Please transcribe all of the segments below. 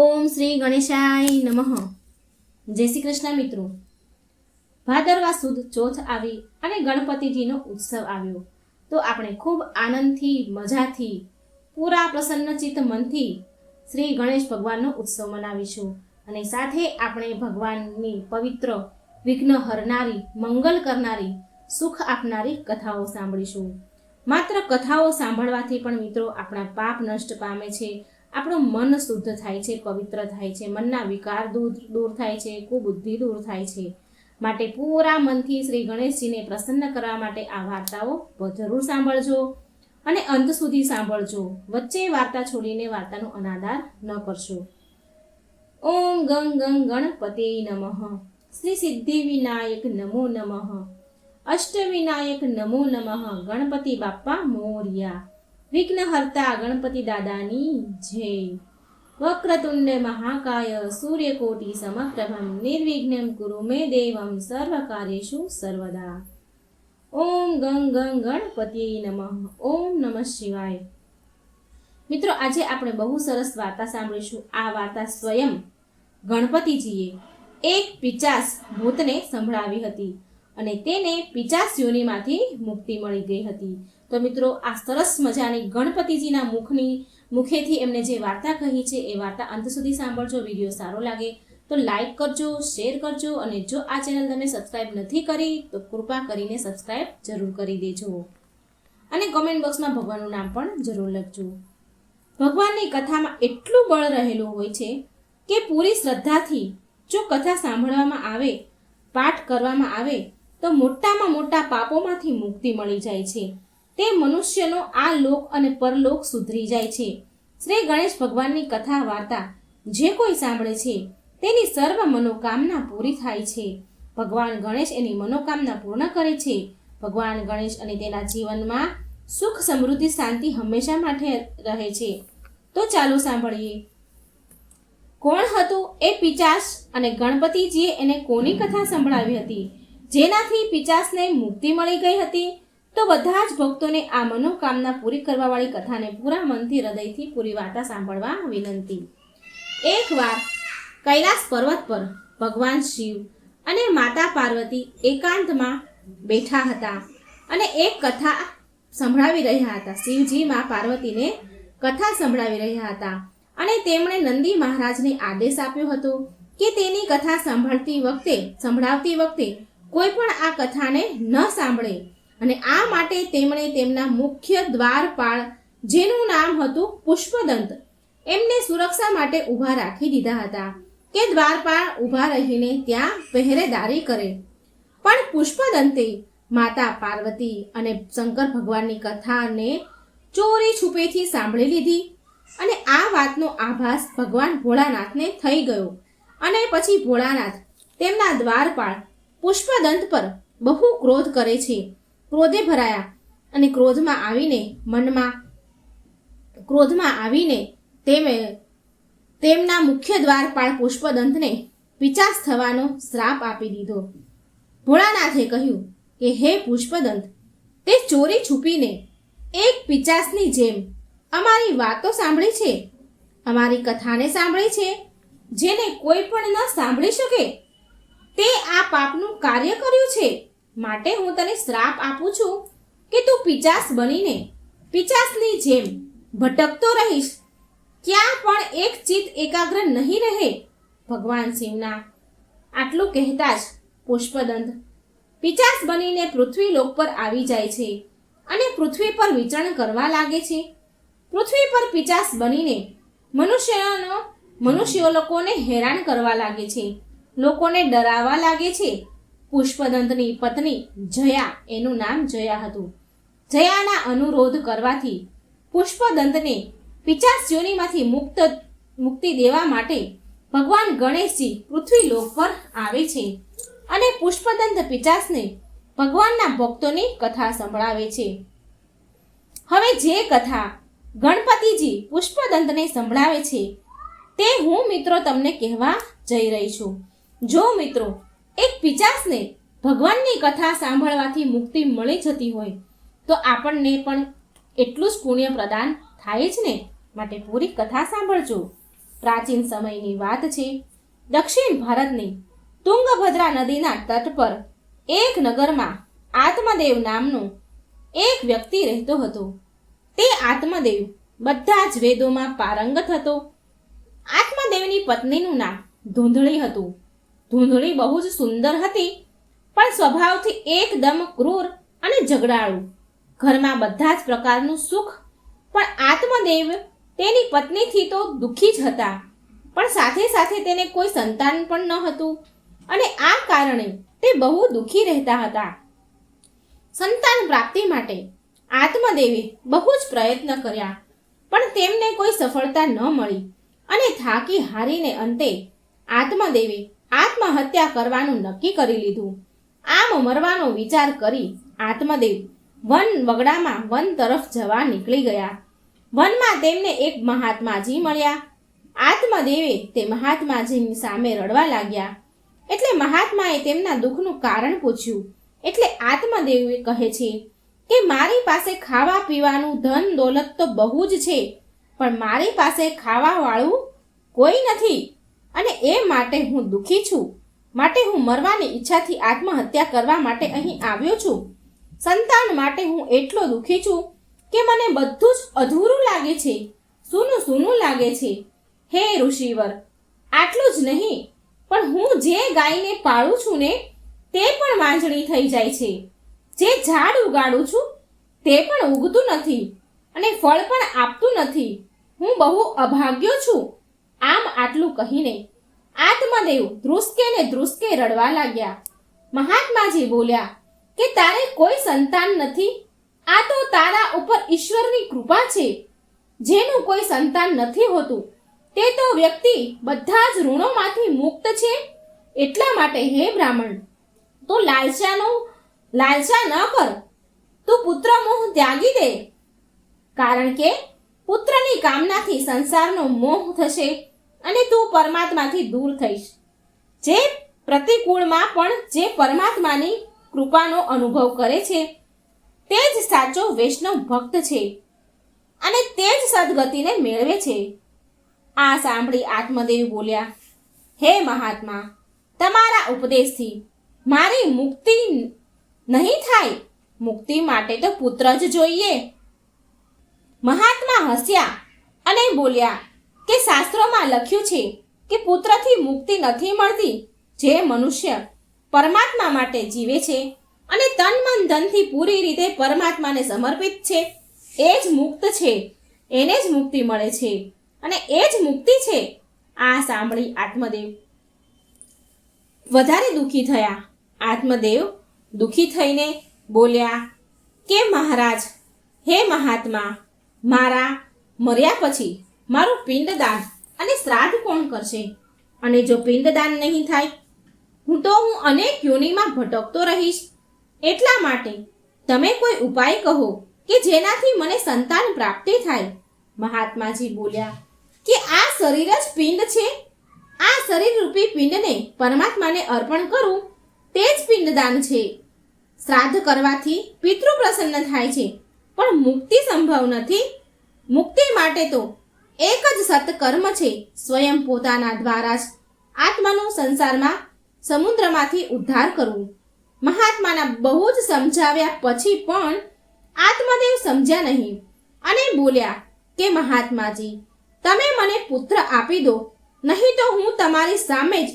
ઓમ શ્રી ગણેશાય નમઃ. જય શ્રી કૃષ્ણ મિત્રો. ભાદરવા સુદ ચોથ આવી અને ગણપતિજીનો ઉત્સવ આવ્યો. તો આપણે ખૂબ આનંદથી, મજાથી, પૂરા પ્રસન્નચિત્ત મનથી શ્રી ગણેશ ભગવાનનો ઉત્સવ મનાવીશું. અને સાથે આપણે ભગવાનની પવિત્ર, વિઘ્ન હરનારી, મંગલ કરનારી, સુખ આપનારી કથાઓ સાંભળીશું. માત્ર કથાઓ સાંભળવાથી પણ મિત્રો આપણા પાપ નષ્ટ પામે છે. આપણું મન શુદ્ધ થાય છે, પવિત્ર થાય છે, મનના વિકાર દૂર દૂર થાય છે, કુબુદ્ધિ દૂર થાય છે. માટે પૂરા મનથી શ્રી ગણેશજીને પ્રસન્ન કરવા માટે આ વાર્તાઓ જરૂર સાંભળજો અને અંત સુધી સાંભળજો. વચ્ચે વાર્તા છોડીને વાર્તાનો અનાદાર ન કરશો. ઓમ ગંગ ગંગ ગણપતે નમઃ. શ્રી સિદ્ધિ વિનાયક નમો નમઃ. અષ્ટવિનાયક નમો નમઃ. ગણપતિ બાપ્પા મોર્યા. વિઘ્નહર્તા ગણપતિ દાદાની જય. વક્રતુંડ મહાકાય સૂર્યકોટી સમપ્રભમ નિર્વિઘ્નમ કુરુ મે દેવમ સર્વકાર્યેષુ સર્વદા. ઓમ ગંગ ગંગ ગણપતિ નમઃ. ઓમ નમઃ શિવાય. મિત્રો, આજે આપણે બહુ સરસ વાર્તા સાંભળીશું. આ વાર્તા સ્વયં ગણપતિજીએ એક પિચાસ ભૂતને સંભળાવી હતી અને તેને પિચાસ યોનીમાંથી મુક્તિ મળી ગઈ હતી. તો મિત્રો, આ સરસ મજાની ગણપતિજીના મુખની, મુખેથી એમને જે વાર્તા કહી છે, એ વાર્તા અંત સુધી સાંભળજો, વીડિયો સારો લાગે તો લાઈક કરજો, શેર કરજો અને જો આ ચેનલ તમે સબસ્ક્રાઈબ નથી કરી, તો કૃપા કરીને સબસ્ક્રાઈબ જરૂર કરી દેજો. અને કોમેન્ટ બોક્સમાં ભગવાનનું નામ પણ જરૂર લખજો. ભગવાનની કથામાં એટલું બળ રહેલું હોય છે કે પૂરી શ્રદ્ધાથી જો કથા સાંભળવામાં આવે, પાઠ કરવામાં આવે, તો મોટામાં મોટા પાપોમાંથી મુક્તિ મળી જાય છે. તે મનુષ્યનો આ લોક અને પરલોક સુધરી જાય છે. શ્રી ગણેશ ભગવાનની કથા વાર્તા જે કોઈ સાંભળે છે, તેની સર્વ મનોકામના પૂરી થાય છે. ભગવાન ગણેશ એની મનોકામના પૂર્ણ કરે છે. ભગવાન ગણેશ અને તેના જીવનમાં સુખ, સમૃદ્ધિ, શાંતિ હંમેશા માટે રહે છે. તો ચાલો સાંભળીએ. કોણ હતું એ પિચાસ અને ગણપતિજીએ એને કોની કથા સંભળાવી હતી? જેનાથી પિચાસને મુક્તિ મળી ગઈ હતી? તો બધા જ ભક્તોને આ મનોકામના પૂરી કરવાવાળી કથાને પૂરા મનથી, હૃદયથી પૂરી વાર્તા સાંભળવા વિનંતી. એકવાર કૈલાસ પર્વત પર ભગવાન શિવ અને માતા પાર્વતી એકાંતમાં બેઠા હતા અને એક કથા સંભળાવી રહ્યા હતા. શિવજી માં પાર્વતીને કથા સંભળાવી રહ્યા હતા અને તેમણે નંદી મહારાજને આદેશ આપ્યો હતો કે તેની કથા સાંભળતી વખતે, સંભળાવતી વખતે કોઈ પણ આ કથાને ન સાંભળે. અને આ માટે તેમણે તેમના મુખ્ય દ્વારપાળ, જેનું નામ હતું પુષ્પદંત, એમને સુરક્ષા માટે ઊભા રાખી દીધા હતા કે દ્વારપાળ ઊભા રહીને ત્યાં પહેરેદારી કરે. પણ પુષ્પદંતે માતા પાર્વતી અને શંકર ભગવાનની કથાને ચોરી છુપેથી સાંભળી લીધી અને આ વાતનો આભાસ ભગવાન ભોળાનાથને થઈ ગયો અને પછી ભોળાનાથ તેમના દ્વારપાળ પુષ્પદંત પર બહુ ક્રોધ કરે છે. ક્રોધે ભરાયા અને ક્રોધમાં આવીને મનમાં, ક્રોધમાં આવીને તેમે, તેમના મુખ્ય દ્વારપાળ પુષ્પદંતને પિચાસ થવાનો શ્રાપ આપી દીધો. ભોળાનાથે કહ્યું કે, હે પુષ્પદંત, તે ચોરી છુપીને એક પિચાસની જેમ અમારી વાતો સાંભળી છે? અમારી કથાને સાંભળી છે? જેને કોઈ પણ ન સાંભળી શકે? તે આ પાપનું કાર્ય કર્યું છે? માટે હું તને શ્રાપ આપું છું કે તું પિચાસ બનીને પિચાસની જેમ ભટકતો રહીશ. ક્યાં પણ એક ચિત્ત એકાગ્ર નહીં રહે, ભગવાન શિવના આટલું કહેતા જ પુષ્પદંત પિચાસ બનીને પૃથ્વી લોક પર આવી જાય છે અને પૃથ્વી પર વિચરણ કરવા લાગે છે. પૃથ્વી પર પિચાસ બનીને મનુષ્યનો, મનુષ્યો લોકોને હેરાન કરવા લાગે છે, લોકોને ડરાવવા લાગે છે પુષ્પદંતની પત્ની જયા, એનું નામ જયા હતું. જયાના અનુરોધ કરવાથી પુષ્પદંતને પિચાસ યોનિમાંથી મુક્ત, મુક્તિ દેવા માટે ભગવાન ગણેશજી પૃથ્વી લોક પર આવે છે અને પુષ્પદંત પિચાસને ભગવાનના ભક્તોની કથા સંભળાવે છે. હવે જે કથા ગણપતિજી પુષ્પદંતને સંભળાવે છે, તે હું મિત્રો તમને કહેવા જઈ રહી છું. જો મિત્રો એક પિચાસને ભગવાનની કથા સાંભળવાથી મુક્તિ મળી જતી હોય, તો આપણને પણ એટલું જ પુણ્ય પ્રદાન થાય જ ને? માટે પૂરી કથા સાંભળજો. પ્રાચીન સમયની વાત છે, દક્ષિણ ભારતની તુંગભદ્રા નદીના તટ પર એક નગરમાં આત્મદેવ નામનો એક વ્યક્તિ રહેતો હતો. તે આત્મદેવ બધા જ વેદોમાં પારંગત હતો. આત્મદેવની પત્નીનું નામ ધૂંધળી હતું. ધૂંધળી બહુ જ સુંદર હતી, પણ સ્વભાવથી એકદમ ક્રૂર અને ઝઘડાળુ. ઘરમાં બધા જ પ્રકારનું સુખ, પણ આત્મદેવ તેની પત્નીથી તો દુઃખી જ હતા. પણ સાથે સાથે તેને કોઈ સંતાન પણ ન હતું, અને આ કારણે તે બહુ દુઃખી રહેતા હતા. સંતાન પ્રાપ્તિ માટે આત્મદેવે બહુ જ પ્રયત્ન કર્યા, પણ તેમને કોઈ સફળતા ન મળી અને થાકી હારીને અંતે આત્મદેવે આત્મહત્યા કરવાનું નક્કી કરી લીધું. આમ મરવાનો વિચાર કરી આત્મદેવ વન વગડામાં વન તરફ જવા નીકળી ગયા. વનમાં તેમને એક મહાત્માજી મળ્યા. આત્મદેવે તે મહાત્માજીની સામે રડવા લાગ્યા. એટલે મહાત્માએ તેમના દુઃખનું કારણ પૂછ્યું. એટલે આત્મદેવે કહે છે કે મારી પાસે ખાવા પીવાનું ધન દોલત તો બહુ જ છે, પણ મારી પાસે ખાવાવાળું કોઈ નથી. અને એ માટે હું દુઃખી છું. માટે હું મરવાની ઈચ્છાથી આત્મહત્યા કરવા માટે અહીં આવ્યો છું. સંતાન માટે હું એટલો દુઃખી છું કે મને બધું જ અધૂરું લાગે છે. સૂનું સૂનું લાગે છે. હે ઋષિવર, આટલું જ નહીં, પણ હું જે ગાયને પાળું છું ને, તે પણ વાંજણી થઈ જાય છે. જે ઝાડ ઉગાડું છું, તે પણ ઉગતું નથી અને ફળ પણ આપતું નથી. હું બહુ અભાગ્યો છું. આમ આટલું કહીને આત્મદેવ ધ્રુસકે ને ધ્રુસકે રડવા લાગ્યા. મહાત્માજી બોલ્યા, કે તારે કોઈ સંતાન નથી? આ તો તારા ઉપર ઈશ્વરની કૃપા છે. જેનું કોઈ સંતાન નથી હોતું, તે તો વ્યક્તિ બધા જ ઋણોમાંથી મુક્ત છે. એટલા માટે હે બ્રાહ્મણ, તો લાલચાનો, લાલચા ન કર. તું પુત્ર મોહ ત્યાગી દે. કારણ કે પુત્રની કામનાથી સંસારનો મોહ થશે. અને તું પરમાત્માથી દૂર થઈશ. જે પ્રતિકૂળમાં પણ જે પરમાત્માની કૃપાનો અનુભવ કરે છે, તે જ સાચો વૈષ્ણવ ભક્ત છે અને તે જ સદગતિને મેળવે છે. આ સાંભળી આત્મદેવ બોલ્યા, હે મહાત્મા, તમારા ઉપદેશથી મારી મુક્તિ નહીં થાય. મુક્તિ માટે તો પુત્ર જ જોઈએ. મહાત્મા હસ્યા અને બોલ્યા કે શાસ્ત્રોમાં લખ્યું છે કે પુત્રથી મુક્તિ નથી મળતી જે મનુષ્ય પરમાત્મા માટે જીવે છે અને તન મન ધનથી પૂરી રીતે પરમાત્માને સમર્પિત છે, એ જ મુક્ત છે, એને જ મુક્તિ મળે છે અને એ જ મુક્તિ છે, આ સાંભળી આત્મદેવ. વધારે દુઃખી થયા. આત્મદેવ દુઃખી થઈને બોલ્યા, કે મહારાજ, હે મહાત્મા, મારા મર્યા પછી મારું પિંડદાન અને શ્રાદ્ધ કોણ કરશે? અને જો પિંડદાન નહીં થાય, હું તો હું અનેક યોનિમાં ભટકતો રહીશ. એટલા માટે તમે કોઈ ઉપાય કહો કે જેનાથી મને સંતાન પ્રાપ્તિ થાય? મહાત્માજી બોલ્યા, કે આ શરીર જ પિંડ છે? આ શરીર રૂપી પિંડને પરમાત્માને અર્પણ કરું? તે જ પિંડદાન છે. શ્રાદ્ધ કરવાથી પિતૃ પ્રસન્ન થાય છે, પણ મુક્તિ સંભવ નથી. મુક્તિ માટે તો એક જ સત્કર્મ છે, સ્વયં પોતાના દ્વારા જ આત્માનું સંસારમાં સમુદ્રમાંથી ઉદ્ધાર કરવું. મહાત્માના બહુ જ સમજાવ્યા પછી પણ આત્મદેવ સમજ્યા નહીં અને બોલ્યા કે, મહાત્માજી, તમે મને પુત્ર આપી દો, નહીં તો હું તમારી સામે જ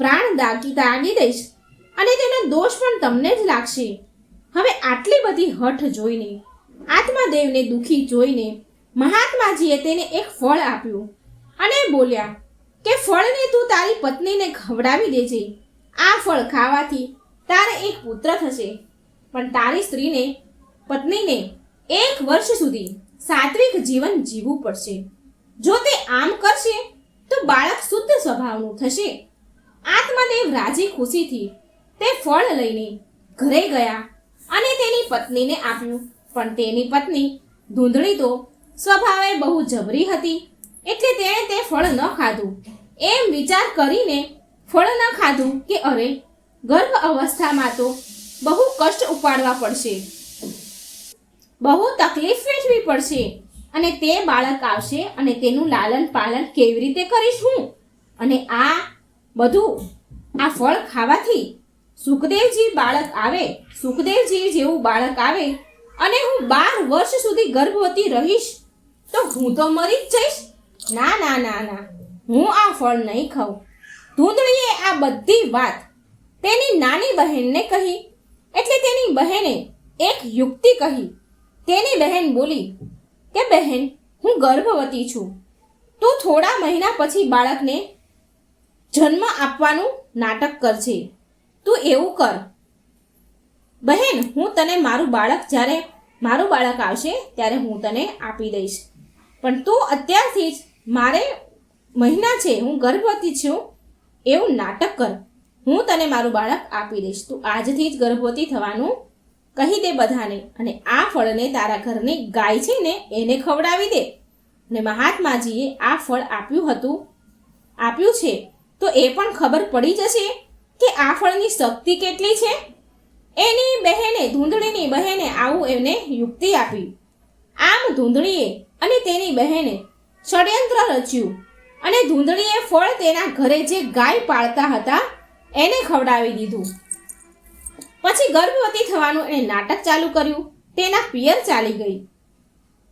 પ્રાણ દાગી દાગી દઈશ અને તેનો દોષ પણ તમને જ લાગશે. હવે આટલી બધી હઠ જોઈને, આત્માદેવને દુઃખી જોઈને મહાત્માજીએ તેને એક ફળ આપ્યું અને બોલ્યા, કે ફળને તું તારી પત્નીને ખવડાવી દેજે. આ ફળ ખાવાથી તારે એક પુત્ર થશે. પણ તારી સ્ત્રીને, પત્નીને એક વર્ષ સુધી સાત્વિક જીવન જીવવું પડશે. જો તે આમ કરશે, તો બાળક શુદ્ધ સ્વભાવનું થશે. આત્મદેવ રાજી ખુશીથી તે ફળ લઈને ઘરે ગયા અને તેની પત્નીને આપ્યું. પણ તેની પત્ની ધૂંધળી તો સ્વભાવે બહુ જબરી હતી. એટલે તેણે તે ફળ ન ખાધું. એમ વિચાર કરીને ફળ ન ખાધું કે અરે, ગર્ભ અવસ્થામાં તો બહુ કષ્ટ ઉપાડવા પડશે. બહુ તકલીફ વેઠવી પડશે. અને તે બાળક આવશે અને તેનું લાલન પાલન કેવી રીતે કરીશ હું? અને આ બધું, આ ફળ ખાવાથી સુખદેવજી બાળક આવે, સુખદેવજી જેવું બાળક આવે અને હું બાર વર્ષ સુધી ગર્ભવતી રહીશ. તો હું તો મરી જ જઈશ. ના ના ના ના. હું આ ફળ નહીં ખાઉં. ધૂંધળીએ આ બધી વાત તેની નાની બહેનને કહી એટલે તેની બહેને એક યુક્તિ કહી. તેની બહેન બોલી કે, બહેન, હું ગર્ભવતી છું. તું થોડા મહિના પછી બાળકને જન્મ આપવાનું નાટક કરજે. તું એવું કર. બહેન, હું તને મારું બાળક જ્યારે મારું બાળક આવશે ત્યારે હું તને આપી દઈશ. પણ તું અત્યારથી જ મારે મહિના છે, હું ગર્ભવતી છું, એવું નાટક કર. હું તને મારું બાળક આપી દઈશ. તું આજથી જ ગર્ભવતી થવાનું કહી દે બધાને અને આ ફળને તારા ઘરની ગાય છે ને, એને ખવડાવી દે. અને મહાત્માજીએ આ ફળ આપ્યું હતું, આપ્યું છે, તો એ પણ ખબર પડી જશે કે આ ફળની શક્તિ કેટલી છે. એની બહેને, ધૂંધળીની બહેને આવું એને યુક્તિ આપી. આમ ધૂંધળીએ અને તેની બહેને ષડયંત્ર રચ્યું. અને ધૂંધળીએ ફળ તેના ઘરે જે ગાય પાળતા હતા, એને ખવડાવી દીધું. પછી ગર્ભવતી થવાનું એણે નાટક ચાલુ કર્યું. તેના પિયર ચાલી ગઈ.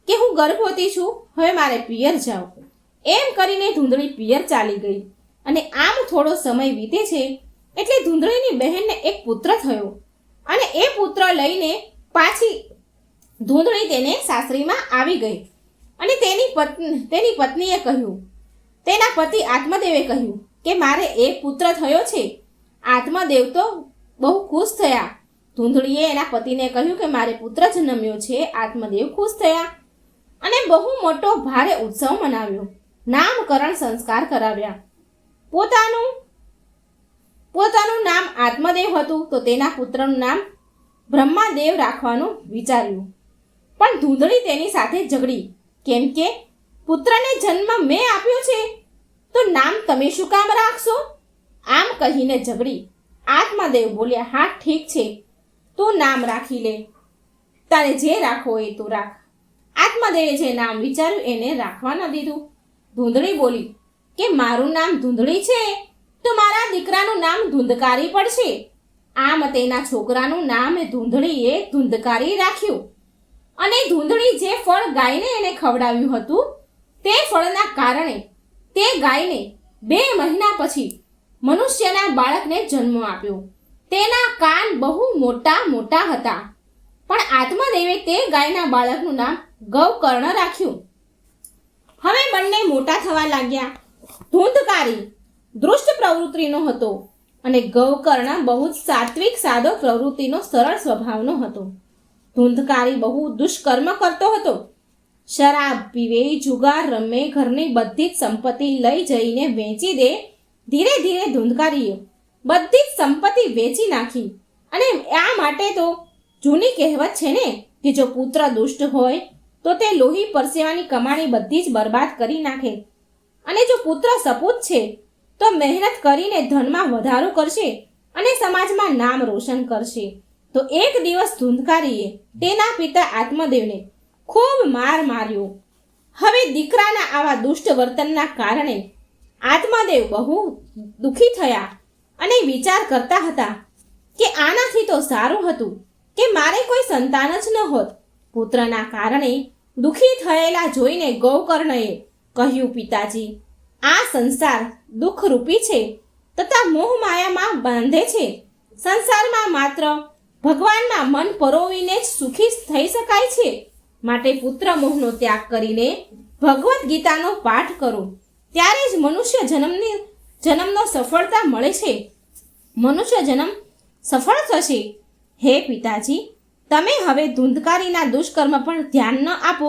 કે હું ગર્ભવતી છું, હવે મારે પિયર જાઉં એમ કરીને ધૂંધળી પિયર ચાલી ગઈ. અને આમ થોડો સમય વીતે છે, એટલે ધૂંધળીની બહેનને એક પુત્ર થયો. અને એ પુત્ર લઈને પાછી ધૂંધળી તેને સાસરીમાં આવી ગઈ. અને તેની પત્ની, તેની પત્નીએ કહ્યું, તેના પતિ આત્મદેવે કહ્યું કે મારે એક પુત્ર થયો છે. આત્મદેવ તો બહુ ખુશ થયા. ધૂંધળીએ એના પતિને કહ્યું કે મારે પુત્ર જન્મ્યો છે, આત્મદેવ ખુશ થયા. અને બહુ મોટો ભારે ઉત્સવ મનાવ્યો. નામકરણ સંસ્કાર કરાવ્યા. પોતાનું પોતાનું નામ આત્મદેવ હતું તો તેના પુત્રનું નામ બ્રહ્માદેવ રાખવાનું વિચાર્યું. પણ ધૂંધળી તેની સાથે ઝઘડી. કેમ કે પુત્રને જન્મ મેં આપ્યો છે. તો નામ તમે શું કામ રાખશો? આમ કહીને ઝઘડી. આત્માદેવ બોલ્યા, હા, ઠીક છે. તું નામ રાખી લે. તારે જે રાખવો એ તું રાખ. આત્માદેવે જે નામ વિચાર્યું એને રાખવા ન દીધું. ધૂંધળી બોલી, કે મારું નામ ધૂંધળી છે? તો મારા દીકરાનું નામ ધૂંધકારી પડશે. આમ તેના છોકરાનું નામ ધૂંધળીએ ધૂંધકારી રાખ્યું. અને ધૂંધળી જે ફળ ગાયને એને ખવડાવ્યું હતું, તે ફળના કારણે, તે ગાયને બે મહિના પછી મનુષ્યના બાળકને જન્મ આપ્યો. તેના કાન બહુ મોટા મોટા હતા. પણ આત્મદેવે તે ગાયના બાળકનું નામ ગૌકર્ણ રાખ્યું. હવે બંને મોટા થવા લાગ્યા. ધૂંધકારી, દૃષ્ટ પ્રવૃત્તિનો હતો અને ગૌકર્ણ બહુ જ સાત્વિક સાદો પ્રવૃત્તિનો સરળ સ્વભાવનો હતો. ધૂંધકારી બહુ દુષ્કર્મ કરતો હતો. શરાબ પીવે, જુગાર રમે, ઘરની બધી જ સંપત્તિ લઈ જઈને વેચી દે, ધીરે ધીરે ધૂંધકારીએ બધી જ સંપત્તિ વેચી નાખી. અને આ માટે તો જૂની કહેવત છે ને કે જો પુત્ર દુષ્ટ હોય, તો તે લોહી પરસેવાની કમાણી બધી જ બરબાદ કરી નાખે. અને જો પુત્ર સપૂત છે, તો મહેનત કરીને ધનમાં વધારો કરશે અને સમાજમાં નામ રોશન કરશે. તો એક દિવસ ધૂંધકારીએ તેના પિતા આત્મદેવને ખૂબ માર માર્યો. હવે દીકરાના આવા દુષ્ટ વર્તનના કારણે આત્મદેવ બહુ દુઃખી થયા અને વિચાર કરતા હતા કે આનાથી તો સારું હતું કે મારે કોઈ સંતાન જ ન હોત. પુત્રના કારણે દુઃખી થયેલા જોઈને ગૌકર્ણએ કહ્યું, પિતાજી, આ સંસાર દુઃખરૂપી છે તથા મોહ માયામાં બાંધે છે. સંસારમાં માત્ર ભગવાનમાં મન પરોવીને સુખી થઈ શકાય છે. માટે પુત્ર મોહનો ત્યાગ કરીને ભગવદ્ ગીતાનો પાઠ કરો. ત્યારે જ મનુષ્ય જન્મની, જન્મનો સફળતા મળે છે. મનુષ્ય જન્મ સફળ થશે. હે પિતાજી, તમે હવે ધૂંધકારીના દુષ્કર્મ પર ધ્યાન ન આપો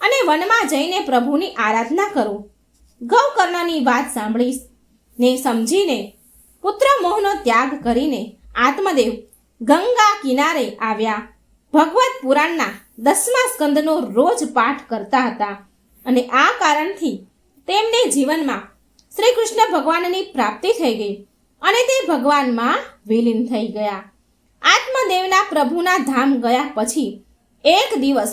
અને વનમાં જઈને પ્રભુની આરાધના કરો. ગૌકર્ણની વાત સાંભળી ને સમજીને પુત્ર મોહનો ત્યાગ કરીને આત્મદેવ ગંગા કિનારે આવ્યા. ભગવત પુરાણના દસમા સ્કંદનો રોજ પાઠ કરતા હતા અને આ કારણથી તેમને જીવનમાં શ્રી કૃષ્ણ ભગવાનની પ્રાપ્તિ થઈ ગઈ અને તે ભગવાનમાં વિલીન થઈ ગયા. આત્મદેવના પ્રભુના ધામ ગયા પછી એક દિવસ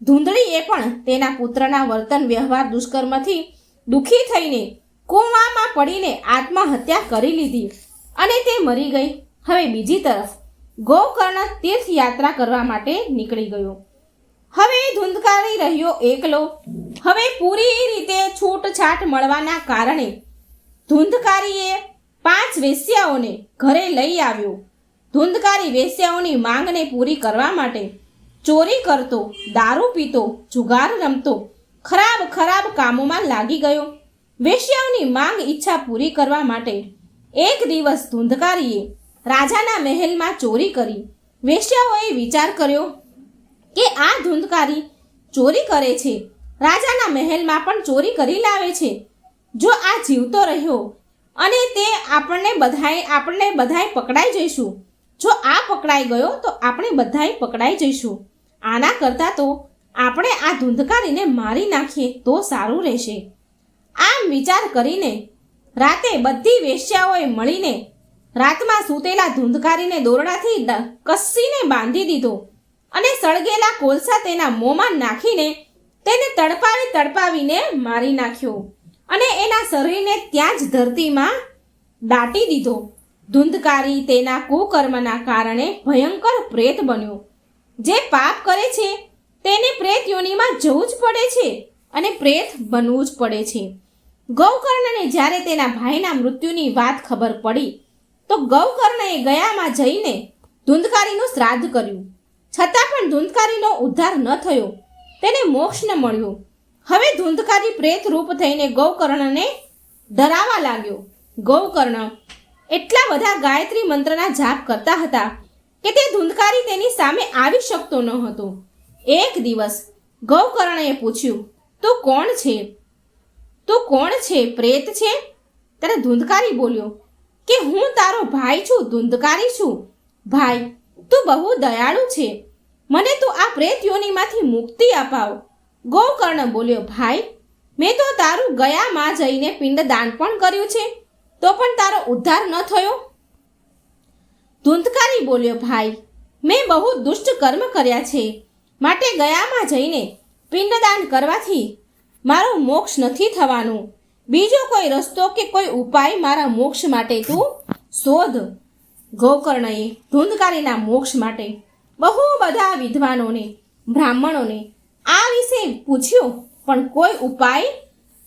ધૂંધળીએ પણ તેના પુત્રના વર્તન વ્યવહાર દુષ્કર્મથી દુઃખી થઈને કૂવામાં પડીને આત્મહત્યા કરી લીધી અને તે મરી ગઈ. હવે બીજી તરફ ગોકર્ણ તીર્થયાત્રા કરવા માટે નીકળી ગયો. હવે ધૂંધકારી રહ્યો એકલો. હવે પૂરી રીતે છૂટછાટ મળવાના કારણે ધૂંધકારીએ પાંચ વેશ્યાઓને ઘરે લઈ આવ્યો. ધૂંધકારી વેશ્યાઓની માંગને પૂરી કરવા માટે ચોરી કરતો, દારૂ પીતો, જુગાર રમતો, ખરાબ ખરાબ કામોમાં લાગી ગયો. વેશ્યાઓની માંગ ઈચ્છા પૂરી કરવા માટે એક દિવસ ધૂંધકારીએ રાજાના મહેલમાં ચોરી કરી. વેશ્યાઓએ વિચાર કર્યો કે આ ધૂંધકારી ચોરી કરે છે. રાજાના મહેલમાં પણ ચોરી કરી લાવે છે. જો આ જીવતો રહ્યો અને તે આપણને બધાએ આપણને બધાએ પકડાઈ જઈશું. જો આ પકડાઈ ગયો તો આપણે બધાય પકડાઈ જઈશું. આના કરતાં તો આપણે આ ધૂંધકારીને મારી નાખીએ તો સારું રહેશે. આમ વિચાર કરીને રાતે બધી વેશ્યાઓએ મળીને રાતમાં સૂતેલા ધૂંધકારીને દોરડાથી કસીને બાંધી દીધો અને સળગેલા કોલસા તેના મોંમાં નાખીને તેને તડપાવી તડપાવીને મારી નાખ્યો અને એના શરીરને ત્યાં જ ધરતીમાં દાટી દીધો. ધૂંધકારી તેના કુકર્મના કારણે ભયંકર પ્રેત બન્યો. જે પાપ કરે છે, તેને પ્રેત યોનિમાં જવું જ પડે છે અને પ્રેત બનવું જ પડે છે. ગૌકર્ણને જ્યારે તેના ભાઈના મૃત્યુની વાત ખબર પડી તો ગૌકર્ણએ ગયામાં જઈને ધૂંધકારીનું શ્રાદ્ધ કર્યું. છતાં પણ ધૂંધકારીનો ઉદ્ધાર ન થયો. તેને મોક્ષ ન મળ્યો. હવે ધૂંધકારી પ્રેત રૂપ થઈને ગૌકર્ણને ડરાવા લાગ્યો. ગૌકર્ણ એટલા બધા ગાયત્રી મંત્રના જાપ કરતા હતા કે તે ધૂંધકારી તેની સામે આવી શકતો ન હતો. એક દિવસ ગૌકર્ણએ પૂછ્યું, તું કોણ છે? તું કોણ છે? પ્રેત છે? ત્યારે ધૂંધકારી બોલ્યો કે હું તારો ભાઈ છું, ધૂંધકારી છું. ભાઈ, તું બહુ દયાળુ છે. મને તું આ પ્રેત યોનીમાંથી મુક્તિ અપાવ. ગોકર્ણ બોલ્યો, ભાઈ, મેં તો તારું ગયામાં જઈને પિંડદાન પણ કર્યું છે. તો પણ તારો ઉદ્ધાર ન થયો? ધૂંધકારી બોલ્યો, ભાઈ, મેં બહુ દુષ્ટ કર્મ કર્યા છે. માટે ગયામાં જઈને પિંડદાન કરવાથી મારો મોક્ષ નથી થવાનું. બીજો કોઈ રસ્તો કે કોઈ ઉપાય મારા મોક્ષ માટે તું શોધ? ગોકર્ણએ ધૂંધકારીના મોક્ષ માટે બહુ બધા વિદ્વાનોને, બ્રાહ્મણોને આ વિશે પૂછ્યું, પણ કોઈ ઉપાય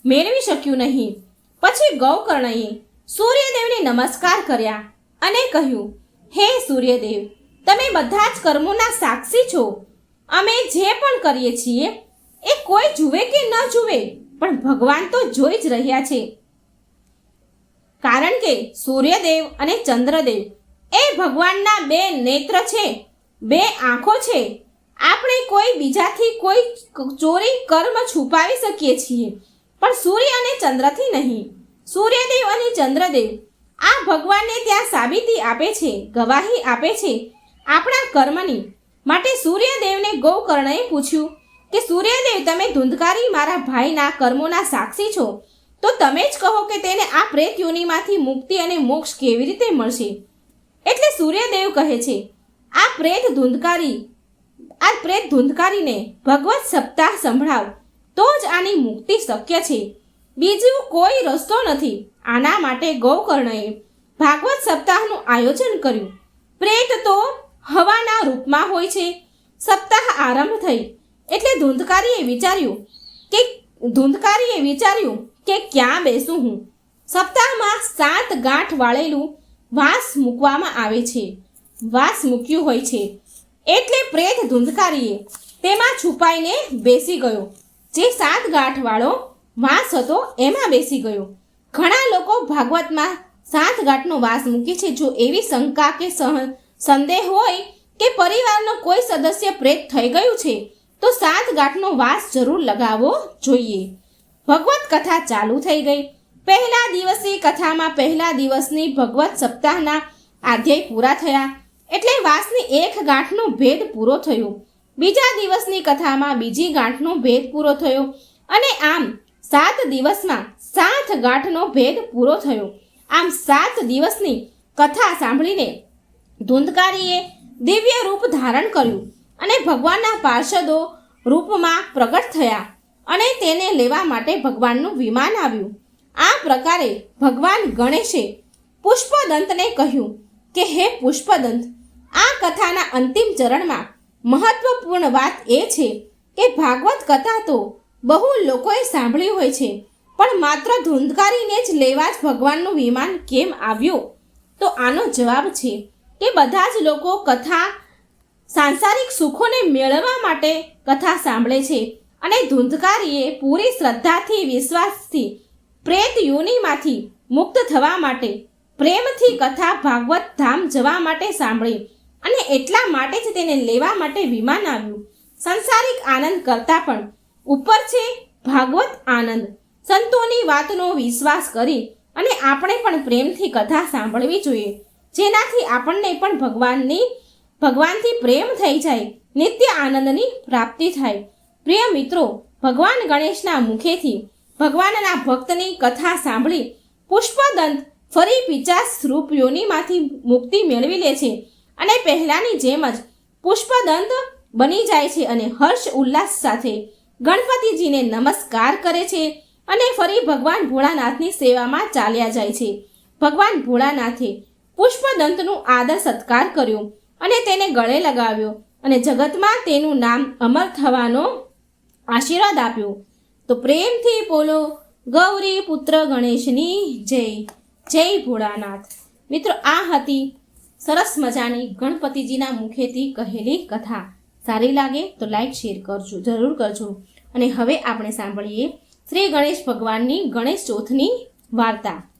મેળવી શક્યું નહીં. પછી ગૌકર્ણએ સૂર્યદેવને નમસ્કાર કર્યા અને કહ્યું, હે સૂર્યદેવ, તમે બધા જ કર્મોના સાક્ષી છો. અમે જે પણ કરીએ છીએ, એ કોઈ જુએ કે ન જુએ? પણ ભગવાન તો જોઈ જ રહ્યા છે. કારણ કે સૂર્યદેવ અને ચંદ્રદેવ એ ભગવાનના બે નેત્ર છે, બે આંખો છે. આપણે કોઈ બીજાથી કોઈ ચોરી, કર્મ છુપાવી શકીએ છીએ, પણ સૂર્ય અને ચંદ્રથી નહીં. સૂર્યદેવ અને ચંદ્રદેવ આ ભગવાનને ત્યાં સાબિતી આપે છે, ગવાહી આપે છે. આપણા કર્મની માટે સૂર્યદેવને ગૌકર્ણએ પૂછ્યું કે સૂર્યદેવ, તમે ધૂંધકારી મારા ભાઈના કર્મોના સાક્ષી છો? તો તમે જ કહો કે તેને આ પ્રેત યોનિમાંથી મુક્તિ અને મોક્ષ કેવી રીતે મળશે? એટલે સૂર્યદેવ કહે છે, આ પ્રેત ધૂંધકારી, આ પ્રેત ધૂંધકારીને ભગવત સપ્તાહ સંભળાવ. તો જ આની મુક્તિ શક્ય છે. બીજું કોઈ રસ્તો નથી. આના માટે ગૌકર્ણએ ભાગવત સપ્તાહનું આયોજન કર્યું. પ્રેત તો હવાના રૂપમાં હોય છે. સપ્તાહ આરંભ થઈ. એટલે ધૂંધકારીએ વિચાર્યું કે ધૂંધકારીએ વિચાર્યું કે ક્યાં બેસું હું? સપ્તાહમાં સાત ગાંઠ વાળેલું વાંસ મૂકવામાં આવે છે. વાંસ મૂક્યું હોય છે. એટલે પ્રેત ધૂંધકારીએ તેમાં છુપાઈને બેસી ગયો. જે સાત ગાંઠવાળો વાંસ હતો એમાં બેસી ગયો. ઘણા લોકો ભાગવતમાં સાત ગાંઠનો વાંસ મૂકે છે. જો એવી શંકા કે સંદેહ હોય કે પરિવારનો કોઈ સદસ્ય પ્રેત થઈ ગયું છે તો સાત ગાંઠનો વાસ જરૂર લગાવવો જોઈએ. ભગવત કથા ચાલુ થઈ ગઈ. પહેલા દિવસે કથામાં પહેલા દિવસની ભગવત સપ્તાહના આધ્યાય પૂરા થયા. એટલે વાસની એક ગાંઠનો ભેદ પૂરો થયો. બીજા દિવસની કથામાં બીજી ગાંઠનો ભેદ પૂરો થયો. અને આમ સાત દિવસમાં સાત ગાંઠનો ભેદ પૂરો થયો. આમ સાત દિવસની કથા સાંભળીને ધૂંધકારીએ દિવ્ય રૂપ ધારણ કર્યું. અને ભગવાનના પાર્ષદો રૂપમાં પ્રગટ થયા અને તેને લેવા માટે ભગવાનનું વિમાન આવ્યું. આ પ્રકારે ભગવાન ગણેશે પુષ્પદંતને કહ્યું કે, હે પુષ્પદંત, આ કથાના અંતિમ ચરણમાં મહત્વપૂર્ણ વાત એ છે કે ભાગવત કથા તો બહુ લોકોએ સાંભળી હોય છે, પણ માત્ર ધૂંધકારીને જ લેવા જ ભગવાનનું વિમાન કેમ આવ્યું? તો આનો જવાબ છે કે, બધા જ લોકો કથા સાંસારિક સુખોને મેળવવા માટે કથા સાંભળે છે અને ધૂંધકારીએ પૂરી શ્રદ્ધાથી, વિશ્વાસથી પ્રેત યોનિમાંથી મુક્ત થવા માટે, પ્રેમથી કથા ભાગવત ધામ જવા માટે સાંભળી અને એટલા માટે જ તેને લેવા માટે વિમાન આવ્યું. સંસારિક આનંદ કરતાં પણ ઉપર છે ભાગવત આનંદ. સંતોની વાતનો વિશ્વાસ કરી અને આપણે પણ પ્રેમથી કથા સાંભળવી જોઈએ. જેનાથી આપણને પણ ભગવાનની ભગવાનથી પ્રેમ થઈ જાય, નિત્ય આનંદની પ્રાપ્તિ થાય. પ્રિય મિત્રો, ભગવાન ગણેશના મુખેથી ભગવાનના ભક્તની કથા સાંભળી પુષ્પદંત ફરી પિચાસ રૂપ મુક્તિ મેળવી લે છે અને પહેલાંની જેમ જ પુષ્પદંત બની જાય છે અને હર્ષ ઉલ્લાસ સાથે ગણપતિજીને નમસ્કાર કરે છે અને ફરી ભગવાન ભોળાનાથની સેવામાં ચાલ્યા જાય છે. ભગવાન ભોળાનાથે પુષ્પદંતનું આદર સત્કાર કર્યો. અને તેને ગળે લગાવ્યો અને જગતમાં તેનું નામ અમર થવાનો આશીર્વાદ આપ્યો. તો પ્રેમથી બોલો, ગૌરી પુત્ર ગણેશની જય જય ભોળાનાથ. મિત્રો, આ હતી સરસ મજાની ગણપતિજીના મુખેથી કહેલી કથા. સારી લાગે તો લાઈક, શેર કરજો, જરૂર કરજો. અને હવે આપણે સાંભળીએ શ્રી ગણેશ ભગવાનની ગણેશ ચોથની વાર્તા.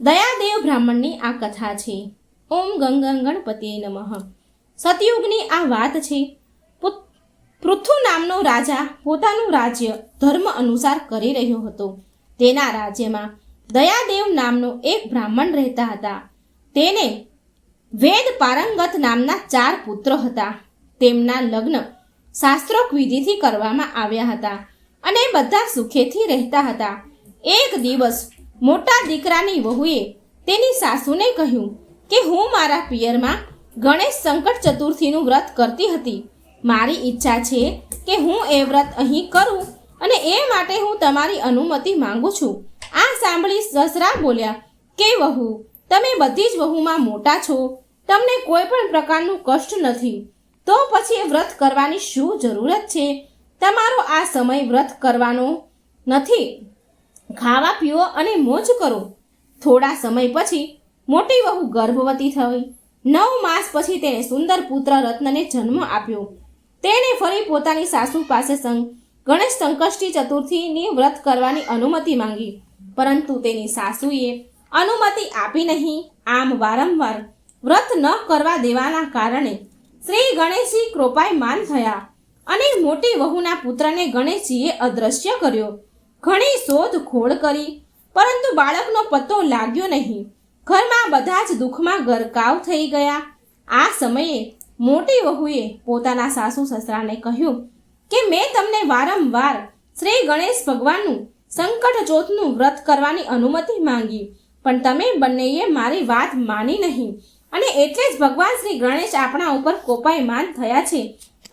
દયાદેવ બ્રાહ્મણની આ કથા છે. ઓમ ગંગા ગણપતિએ નમઃ. સતયુગની આ વાત છે. પુત- પૃથુ નામનો રાજા પોતાનું રાજ્ય, ધર્મ અનુસાર કરી રહ્યો હતો. તેના રાજ્યમાં દયાદેવ નામનો એક બ્રાહ્મણ રહેતા હતા. તેને વેદ પારંગત નામના ચાર પુત્ર હતા. તેમના લગ્ન શાસ્ત્રોક વિધિથી કરવામાં આવ્યા હતા અને બધા સુખેથી રહેતા હતા. એક દિવસ મોટા દીકરાની વહુએ તેની સાસુને કહ્યું કે હું મારા પિયરમાં ગણેશ સંકટ ચતુર્થીનું વ્રત કરતી હતી. મારી ઈચ્છા છે કે હું એ વ્રત અહીં કરું અને એ માટે હું તમારી અનુમતિ માંગુ છું. આ સાંભળી સસરા બોલ્યા, કે વહુ, તમે બધી જ વહુમાં મોટા છો. તમને કોઈ પણ પ્રકારનું કષ્ટ નથી. તો પછી એ વ્રત કરવાની શું જરૂરત છે? તમારો આ સમય વ્રત કરવાનો નથી. ખાવા પીવો અને મોજ કરો. થોડા સમય પછી મોટી વહુ ગર્ભવતી થઈ. નવ માસ પછી તેણે સુંદર પુત્ર રત્નને જન્મ આપ્યો. તેણે ફરી પોતાની સાસુ પાસે સંગ ગણેશ સંકષ્ટી ચતુર્થીની વ્રત કરવાની અનુમતિ માંગી. પરંતુ તેની સાસુએ અનુમતિ આપી નહીં. આમ વારંવાર વ્રત ન કરવા દેવાના કારણે શ્રી ગણેશજી કૃપાયમાન થયા અને મોટી વહુના પુત્રને ગણેશજીએ અદ્રશ્ય કર્યો. ઘણી શોધ ખોળ કરી, પરંતુ બાળકનો પત્તો લાગ્યો નહીં. ઘરમાં બધા જ દુઃખમાં ગરકાવ થઈ ગયા. આ સમયે મોટી વહુએ પોતાના સાસુ સસરાને કહ્યું કે મેં તમને વારંવાર શ્રી ગણેશ ભગવાનનું સંકટ ચોથનું વ્રત કરવાની અનુમતિ માંગી, પણ તમે બંનેએ મારી વાત માની નહીં અને એટલે જ ભગવાન શ્રી ગણેશ આપણા ઉપર કોપાયમાન થયા છે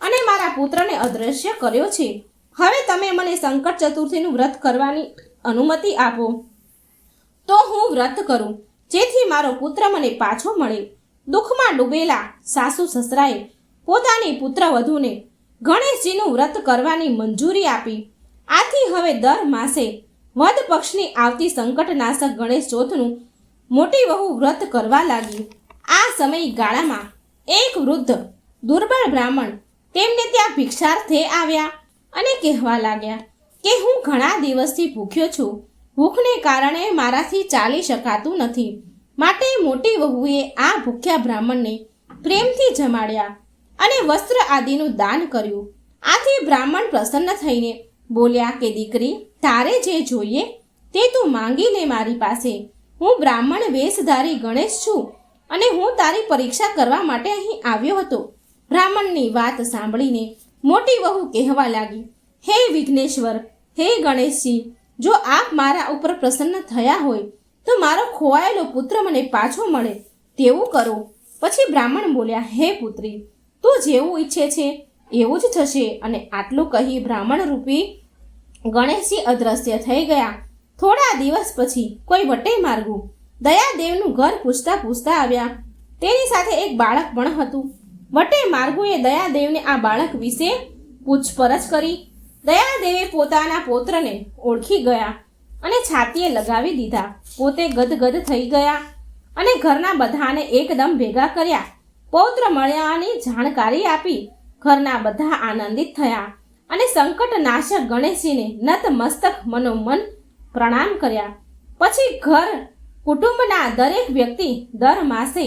અને મારા પુત્રને અદ્રશ્ય કર્યો છે. હવે તમે મને સંકટ ચતુર્થીનું વ્રત કરવાની અનુમતિ આપો. તો હું વ્રત કરું. જેથી મારો પુત્ર મને પાછો મળે. દુઃખમાં ડૂબેલા સાસુ સસરાએ પોતાની પુત્ર વધુને ગણેશજીનું વ્રત કરવાની મંજૂરી આપી. આથી હવે દર માસે વદ પક્ષની આવતી સંકટનાશક ગણેશ ચોથનું મોટી વહુ વ્રત કરવા લાગી. આ સમયગાળામાં એક વૃદ્ધ દુર્બળ બ્રાહ્મણ તેમને ત્યાં ભિક્ષાર્થે આવ્યા અને કહેવા લાગ્યા કે હું ઘણા દિવસથી ભૂખ્યો છું. ભૂખને કારણે મારાથી ચાલી શકાતું નથી. માટે મોટી વહુએ આ ભૂખ્યા બ્રાહ્મણને પ્રેમથી જમાડ્યા અને વસ્ત્ર આદિનું દાન કર્યું. આથી બ્રાહ્મણ પ્રસન્ન થઈને બોલ્યા કે દીકરી, તારે જે જોઈએ તે તું માંગી લે મારી પાસે. હું બ્રાહ્મણ વેશધારી ગણેશ છું અને હું તારી પરીક્ષા કરવા માટે અહીં આવ્યો હતો. બ્રાહ્મણની વાત સાંભળીને મોટી વહુ કહેવા લાગી, હે વિઘ્નેશ્વર, હે ગણેશજી જો આપ મારા ઉપર પ્રસન્ન થયા હોય, તો મારો ખોવાયેલો પુત્ર મને પાછો મળે, તેવું કરો. પછી બ્રાહ્મણ બોલ્યા, હે પુત્રી, તું જેવું ઈચ્છે છે, એવું જ થશે. અને આટલું કહી બ્રાહ્મણ રૂપી ગણેશજી અદ્રશ્ય થઈ ગયા. થોડા દિવસ પછી કોઈ વટે માર્ગું દયાદેવનું ઘર પૂછતા પૂછતા આવ્યા. તેની સાથે એક બાળક પણ હતું. વટે માર્ગુએ દયાદેવને આ બાળક વિશે પૂછપરછ કરી. દયાદેવે પોતાના પૌત્રને ઓળખી ગયા અને છાતીએ લગાવી દીધા. પોતે ગદગદ થઈ ગયા અને ઘરના બધાને એકદમ ભેગા કર્યા. પૌત્ર મળ્યાની જાણકારી આપી ઘરના બધા આનંદિત થયા અને સંકટ નાશક ગણેશજીને નતમસ્તક મનોમન પ્રણામ કર્યા. પછી ઘર કુટુંબના દરેક વ્યક્તિ દર માસે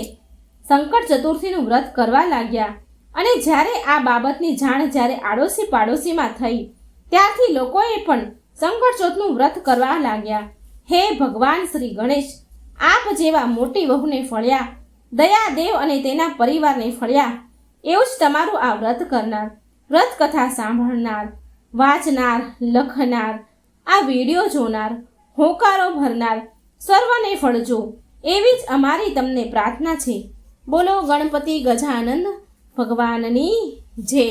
સંકટ ચતુર્થીનું વ્રત કરવા લાગ્યા અને જ્યારે આ બાબતની જાણ જ્યારે આડોશી પાડોશીમાં થઈ ત્યારથી લોકોએ પણ સંકટ ચોથનું વ્રત કરવા લાગ્યા. હે ભગવાન શ્રી ગણેશ, આપ જેવા મોટી વહુને ફળ્યા દયાદેવ અને તેના પરિવારને ફળ્યા, એવું જ તમારું આ વ્રત કરનાર વ્રત કથા સાંભળનાર, વાંચનાર, લખનાર, આ વીડિયો જોનાર, હોકારો ભરનાર, સર્વને ફળજો, એવી જ અમારી તમને પ્રાર્થના છે. બોલો ગણપતિ ગજાનંદ, ભગવાનની જય.